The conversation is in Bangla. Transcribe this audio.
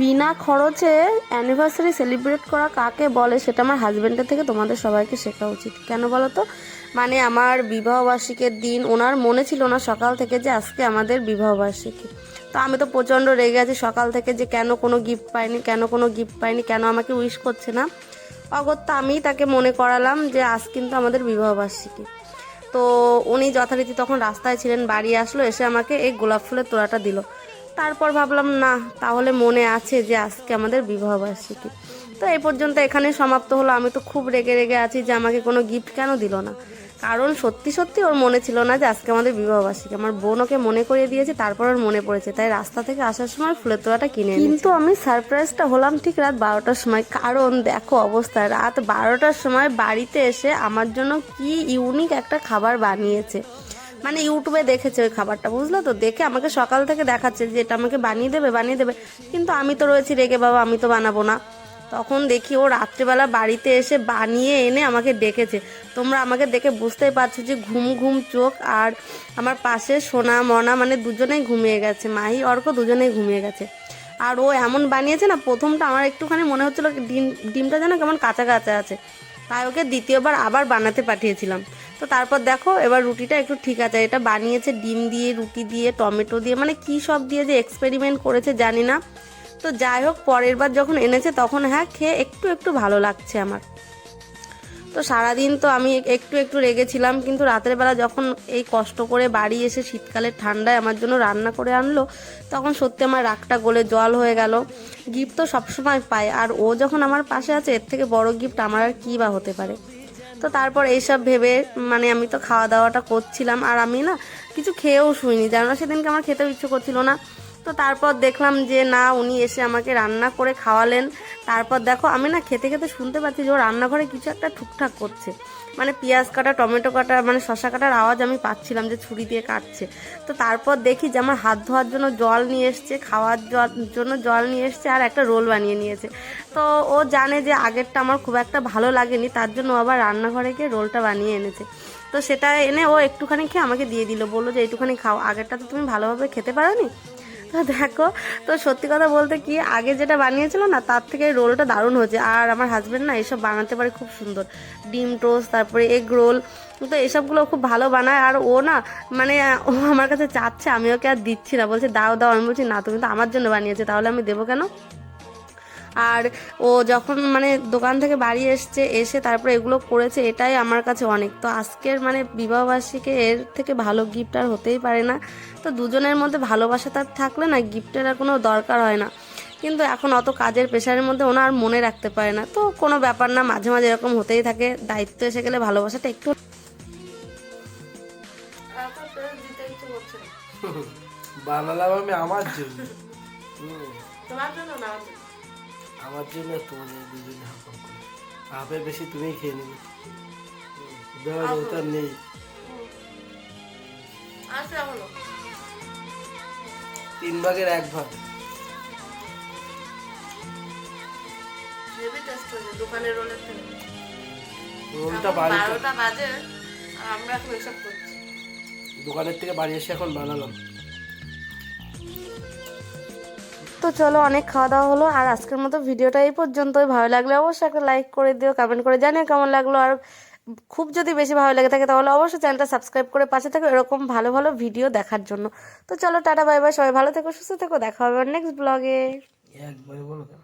বিনা খরচে অ্যানিভার্সারি সেলিব্রেট করা কাকে বলে সেটা আমার হাজব্যান্ডের থেকে তোমাদের সবাইকে শেখা উচিত। কেন বলো তো মানে আমার বিবাহবার্ষিকের দিন ওনার মনে ছিল না সকাল থেকে যে আজকে আমাদের বিবাহবার্ষিকী। তো আমি তো প্রচণ্ড রেগে আছি সকাল থেকে যে কেন কোনো গিফট পাইনি, কেন কোনো গিফট পাইনি, কেন আমাকে উইশ করছে না। অগত্যা আমি তাকে মনে করালাম যে আজ কিন্তু আমাদের বিবাহবার্ষিকী। তো উনি যথারীতি তখন রাস্তায় ছিলেন, বাড়ি আসলো, এসে আমাকে এই গোলাপ ফুলের তোড়াটা দিল। তারপর ভাবলাম, না, তাহলে মনে আছে যে আজকে আমাদের বিবাহবার্ষিকী তো এই পর্যন্ত এখানে সমাপ্ত হলো। আমি তো খুব রেগে রেগে আছি যে আমাকে কোনো গিফট কেন দিল না। কারণ সত্যি সত্যি ওর মনে ছিল না যে আজকে আমাদের বিবাহবার্ষিকী আমার বোন ওকে মনে করিয়ে দিয়েছে, তারপর ওর মনে পড়েছে। তাই রাস্তা থেকে আসার সময় ফুলের তোড়াটা কিনে কিন্তু আমি সারপ্রাইজটা হলাম ঠিক রাত বারোটার সময়। কারণ দেখো অবস্থা, রাত বারোটার সময় বাড়িতে এসে আমার জন্য কি ইউনিক একটা খাবার বানিয়েছে। মানে ইউটিউবে দেখেছে ওই খাবারটা, বুঝলো তো? দেখে আমাকে সকাল থেকে দেখাচ্ছে যে এটা আমাকে বানিয়ে দেবে বানিয়ে দেবে। কিন্তু আমি তো রয়েছি রেগে বাবা, আমি তো বানাবো না। তখন দেখি ও রাত্রিবেলা বাড়িতে এসে বানিয়ে এনে আমাকে ডেকেছে। তোমরা আমাকে দেখে বুঝতেই পারছ যে ঘুম ঘুম চোখ আর আমার পাশে সোনা, মনা মানে দুজনেই ঘুমিয়ে গেছে। মাহি, অর্ক দুজনেই ঘুমিয়ে গেছে। আর ও এমন বানিয়েছে না, প্রথমটা আমার একটুখানি মনে হচ্ছিল ডিম, ডিমটা যেন কেমন কাঁচা কাঁচা আছে। তাই ওকে দ্বিতীয়বার আবার বানাতে পাঠিয়েছিলাম। তো তারপর দেখো, এবার রুটিটা একটু ঠিক আছে। এটা বানিয়েছে ডিম দিয়ে, রুটি দিয়ে, টমেটো দিয়ে মানে কি সব দিয়ে যে এক্সপেরিমেন্ট করেছে জানি না। তো যাই হোক, পরের বার যখন এনেছে তখন হ্যাঁ খেয়ে একটু একটু ভালো লাগছে আমার। তো সারাদিন তো আমি একটু একটু রেগেছিলাম, কিন্তু রাতের বেলা যখন এই কষ্ট করে বাড়ি এসে শীতকালের ঠান্ডায় আমার জন্য রান্না করে আনলো, তখন সত্যি আমার রাগটা গলে জল হয়ে গেল। গিফট তো সবসময় পায়, আর ও যখন আমার পাশে আছে, এর থেকে বড় গিফট আমার আর কী বা হতে পারে? তো তারপর এইসব ভেবে মানে আমি তো খাওয়া দাওয়াটা করছিলাম, আর আমি না কিছু খেয়েও শুইনি। জানো সেদিনকে আমার খেতেও ইচ্ছে করছিল না। তো তারপর দেখলাম যে না, উনি এসে আমাকে রান্না করে খাওয়ালেন। তারপর দেখো, আমি না খেতে খেতে শুনতে পাচ্ছি যে ও রান্নাঘরে কিছু একটা ঠুকঠাক করছে। মানে পেঁয়াজ কাটা, টমেটো কাটা মানে শশা কাটার আওয়াজ আমি পাচ্ছিলাম যে ছুরি দিয়ে কাটছে। তো তারপর দেখি যে আমার হাত ধোয়ার জন্য জল নিয়ে এসছে, খাওয়ার জন্য জল নিয়ে এসছে আর একটা রোল বানিয়ে নিয়েছে। তো ও জানে যে আগেরটা আমার খুব একটা ভালো লাগেনি, তার জন্য আবার রান্নাঘরে গিয়ে রোলটা বানিয়ে এনেছে। তো সেটা এনে ও একটুখানি খেয়ে আমাকে দিয়ে দিল, বলল যে একটুখানি খাও, আগেরটা তো তুমি ভালোভাবে খেতে পারোনি? তো দেখো, তো সত্যি কথা বলতে কি, আগে যেটা বানিয়েছিল না, তার থেকে রোলটা দারুণ হয়েছে। আর আমার হাজব্যান্ড না এসব বানাতে পারে খুব সুন্দর। ডিম টোস্ট, তারপরে এগ রোল তো এসবগুলো খুব ভালো বানায়। আর ও না মানে ও আমার কাছে চাচ্ছে, আমি ওকে আর দিচ্ছি না। বলছে, দাও দাও। আমি বলছি, না, তুমি তো আমার জন্য বানিয়েছে, তাহলে আমি দেবো কেন? আর ও যখন মানে দোকান থেকে বাড়ি এসছে এসে তারপরে এগুলো করেছে এটাই আমার কাছে অনেক। তো আজকের মানে বিবাহবার্ষিকে এর থেকে ভালো গিফট আর হতেই পারে না। তো দুজনের মধ্যে ভালোবাসা তার থাকলে না গিফটের আর কোনো দরকার হয় না। কিন্তু এখন অত কাজের প্রেশারের মধ্যে ওনা আর মনে রাখতে পারে না। তো কোনো ব্যাপার না মাঝে মাঝে এরকম হতেই থাকে। দায়িত্ব এসে গেলে ভালোবাসাটা একটু বানালাম আমি আমার জন্য। তোমার জন্য না আমার জন্য তোমাদের দুজনে হাফ হাফ করে। হাফের বেশি তুমি খেয়ে নেবে। হুম, দেওয়ার দরকার নেই। তিন ভাগের এক ভাগ। হেভি দোকানের রোলের থেকে। রোলটা বারোটা বাজে আর আমরা এখন এসব করছি। দোকানের থেকে বাড়ি এসে এখন বানালাম। তো চলো অনেক খাওয়া দাওয়া হলো আর আজকের মতো ভিডিওটা এই পর্যন্তই ভালো লাগলে অবশ্যই একটা লাইক করে দিও কমেন্ট করে জানিও কেমন লাগল আর খুব যদি বেশি ভালো লেগে থাকে তাহলে অবশ্যই চ্যানেলটা সাবস্ক্রাইব করে পাশে থাকো এরকম ভালো ভালো ভিডিও দেখার জন্য তো চলো টাটা বাই বাই সবাই ভালো থেকো সুস্থ থেকো দেখা হবে নেক্সট ব্লগে একবার বলো কেন